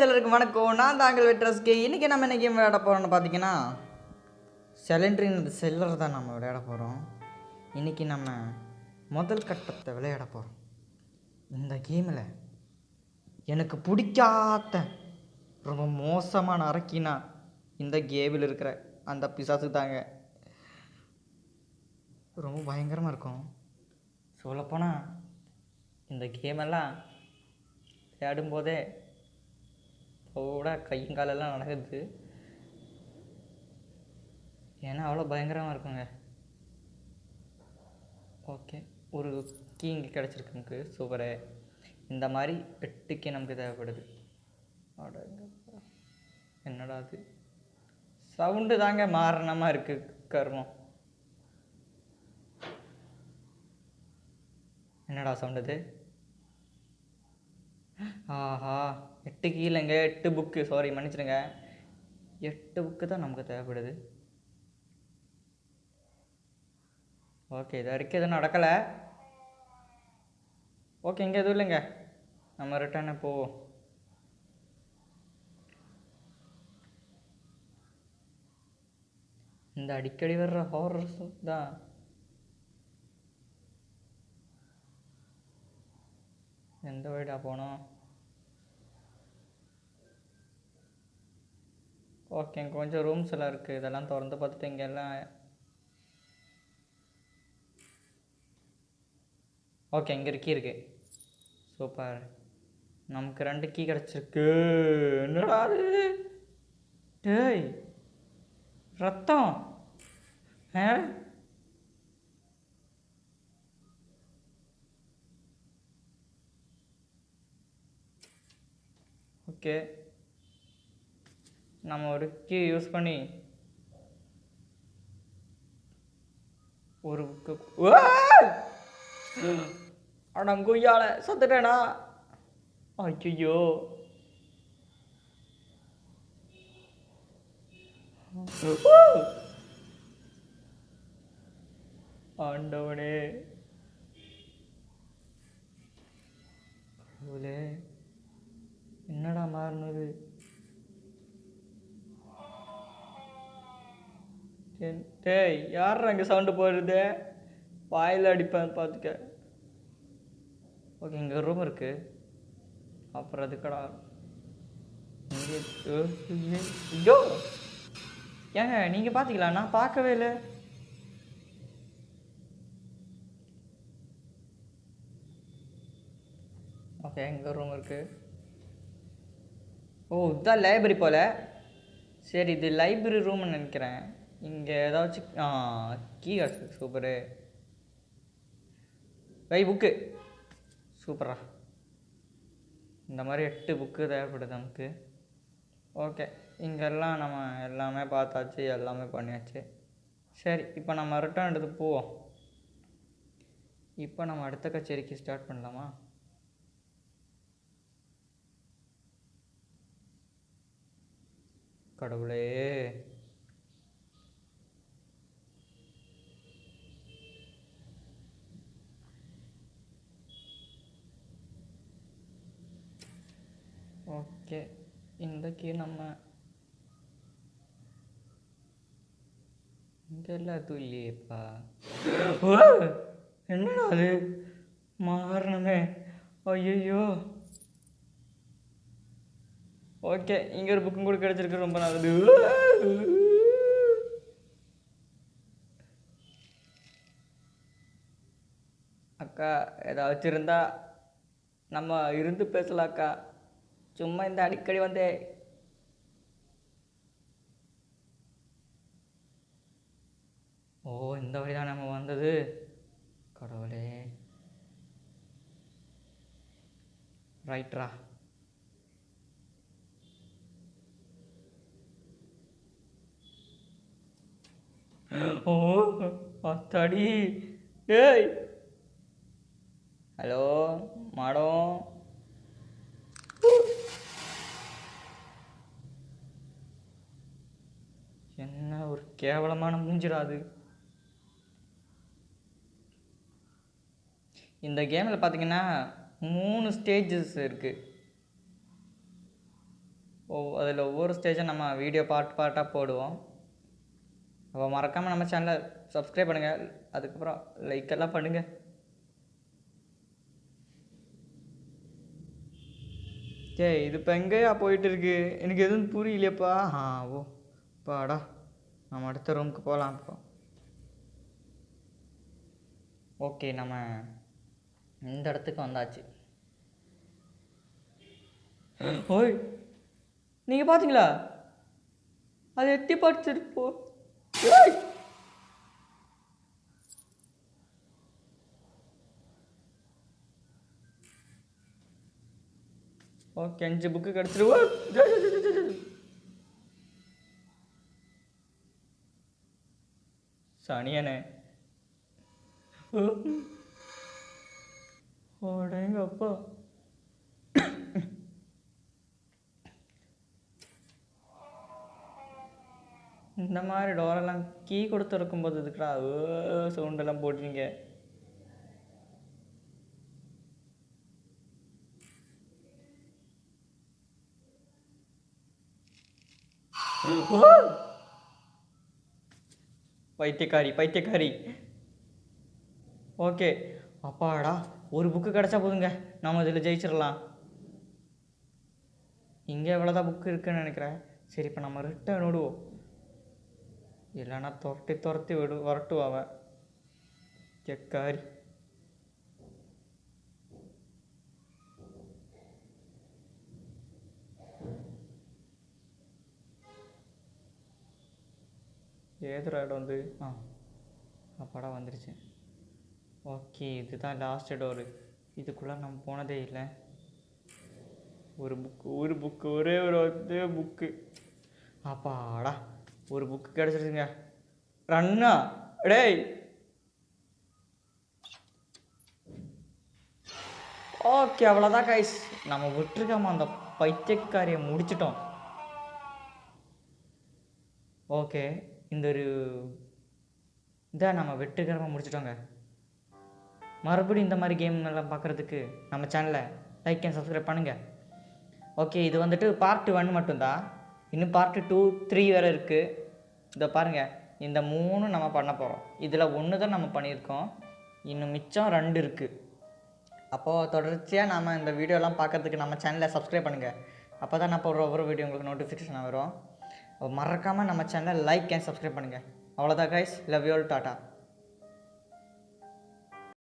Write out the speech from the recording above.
சிலருக்கு வணக்கம். நான் தாங்கள் வெட்ரஸ்க்கு இன்றைக்கி நம்ம என்ன கேம் விளையாட போகிறோம்னு பார்த்தீங்கன்னா செலண்ட்ரின் செல்லர் தான் நம்ம விளையாட போகிறோம் இன்றைக்கி நம்ம முதல் கட்டத்தை விளையாட போகிறோம் இந்த கேமில் எனக்கு பிடிக்காத ரொம்ப மோசமான அரக்கினா இந்த கேமில் இருக்கிற அந்த பிசாசு தாங்க. ரொம்ப பயங்கரமாக இருக்கும். சொல்லப்போனால் இந்த கேமெல்லாம் விளையாடும்போதே கூட கையும் காலெல்லாம் நடக்குது. ஏன்னா அவ்வளோ பயங்கரமாக இருக்குங்க. ஓகே. ஒரு கீ இங்கே கிடச்சிருக்கு நமக்கு சூப்பரு. இந்த மாதிரி எட்டு கீ நமக்கு தேவைப்படுது. என்னடா அது சவுண்டு தாங்க மாறினமாக இருக்குது கர்மம். என்னடா சவுண்டு அது ஆஹா. எட்டு கீழேங்க எட்டு புக்கு சாரி மன்னிச்சிடுங்க. எட்டு புக்கு தான் நமக்கு தேவைப்படுது. ஓகே இது வரைக்கும் எதுவும் நடக்கலை. ஓகே இங்கே எதுவும் இல்லைங்க. நம்ம ரிட்டர்னு போவோம். இந்த அடிக்கடி வர்ற ஹாரர்ஸ் தான். எந்த வழிடா போனோம்? ஓகே கொஞ்சம் ரூம்ஸ் எல்லாம் இருக்குது இதெல்லாம் திறந்து பார்த்துட்டு இங்கே எல்லாம் ஓகே இங்கே இருக்கி இருக்கு. சூப்பர். நமக்கு ரெண்டு கீ கிடச்சிருக்கு. என்னடா அது? டேய் ரத்தம். ஆ? ஓகே. நம்ம ஒரு கீ யூஸ் பண்ணி ஒரு புக்கு அடங்குய்யால சத்துட்டேனா? ஐயோ ஆண்டவனே. கடவுளே. என்னடா மாறினது? டேய் யார் அங்கே சவுண்டு போடுறது? வாயில் அடிப்பேன் பார்த்துக்க ஓகே இங்கே ரூம் இருக்குது அப்புறம் அதுக்கடா. ஐயோ, ஐயோ! ஏங்க நீங்கள் பார்த்துக்கலாம் நான் பார்க்கவே இல்லை. ஓகே எங்கள் ரூம் இருக்குது ஓ இதுதான் லைப்ரரி போல். சரி இது லைப்ரரி ரூம்னு நினைக்கிறேன். இங்கே ஏதாச்சும் கீ காசு சூப்பரு வை புக்கு சூப்பரா இந்த மாதிரி எட்டு புக்கு தேவைப்படுது நமக்கு. ஓகே இங்கெல்லாம் நம்ம எல்லாமே பார்த்தாச்சு எல்லாமே பண்ணியாச்சு. சரி இப்போ நம்ம ரிட்டர்ன் எடுத்து போவோம். இப்போ நம்ம அடுத்த கச்சேரிக்கு ஸ்டார்ட் பண்ணலாமா? கடவுளே. ஓகே. இந்த கீ நம்ம இங்கெல்லாம் எதுவும் இல்லையேப்பா. ஓ! என்னடா அது? மாறணுமே ஐயோ ஓகே இங்கே ஒரு புக்கும் கூட கிடச்சிருக்கு ரொம்ப நல்லது அக்கா ஏதாச்சும் இருந்தா நம்ம இருந்து பேசலாம் அக்கா சும்மா இந்த அடிக்கடி வந்து ஓ இந்த வழி தான் நம்ம வந்தது கடவுளே ரைட்ரா ஓ அத்தாடி ஏய் ஹலோ மாடம் என்ன ஒரு கேவலமான மூஞ்சிடா அது. இந்த கேமில் பார்த்தீங்கன்னா மூணு ஸ்டேஜஸ் இருக்குது ஓ அதில் ஒவ்வொரு ஸ்டேஜும் நம்ம வீடியோ பார்ட் பார்ட்டாக போடுவோம். அப்போ மறக்காமல் நம்ம சேனலை சப்ஸ்கிரைப் பண்ணுங்கள் அதுக்கப்புறம் லைக் எல்லாம் பண்ணுங்கள் ஏய் இது இப்போ எங்கேயா போயிட்டு இருக்கு? எனக்கு எதுவும் புரியலையப்பா. ஆ ஓ. பாடா நம்ம அடுத்த ரூமுக்கு போகலாம் இப்போ. ஓகே நம்ம இந்த இடத்துக்கு வந்தாச்சு. ஓய் நீங்கள் பார்த்தீங்களா அது எட்டி படிச்சிட்டு போ. ஓகே அஞ்சு புக்கு கிடச்சிருவோ சனியனே. ஓடேங்க அப்பா இந்த மாதிரி டோரெல்லாம் கீ கொடுத்து இருக்கும்போது இதுக்குடா சவுண்டெல்லாம் போடுவீங்க பைத்தியக்காரி பைத்தியக்காரி. ஓகே அப்பாடா ஒரு புக்கு கிடச்சா போதுங்க. நம்ம இதில் ஜெயிச்சிடலாம் இங்கே எவ்வளோதான் புக்கு இருக்குன்னு நினைக்கிறேன். சரி இப்போ நம்ம ரிட்டர்ன் விடுவோம் இல்லைன்னா துரட்டி துரத்தி விடு வரட்டும் அவன். எக்காரி ஏதுற இடம் வந்து ஆ. அப்பாடா வந்துருச்சு. ஓகே இதுதான் லாஸ்ட் டோரு இதுக்குள்ளே நம்ம போனதே இல்லை. ஒரு புக்கு ஒரு புக்கு ஒரே ஒரு வந்து புக்கு அப்பாடா ஒரு புக்கு கிடச்சிருச்சுங்க. ரன்னா டேய்! ஓகே அவ்வளோதான் கைஸ் நம்ம விட்டுருக்காம அந்த பைத்தியக்காரியை முடிச்சிட்டோம். ஓகே இந்த ஒரு இதை நம்ம வெற்றிகரமாக முடிச்சிட்டோங்க. மறுபடியும் இந்த மாதிரி கேம் எல்லாம் பார்க்குறதுக்கு நம்ம சேனலை லைக் அண்ட் சப்ஸ்கிரைப் பண்ணுங்கள் ஓகே இது வந்துட்டு பார்ட் ஒன் மட்டும்தான். இன்னும் பார்ட் டூ த்ரீ வேறு இருக்குது இதை பாருங்கள் இந்த மூணு நம்ம பண்ண போகிறோம் இதில் ஒன்று தான் நம்ம பண்ணியிருக்கோம். இன்னும் மிச்சம் ரெண்டு இருக்குது அப்போது தொடர்ச்சியாக நாம் இந்த வீடியோலாம் பார்க்குறதுக்கு நம்ம சேனலை சப்ஸ்கிரைப் பண்ணுங்கள் அப்போ தான் நான் போடுற ஒவ்வொரு வீடியோ உங்களுக்கு நோட்டிஃபிகேஷன் வரும். மறக்காமல் நம்ம சேனலை லைக் அண்ட் சப்ஸ்கிரைப் பண்ணுங்கள் அவ்வளோதான் guys love you all tata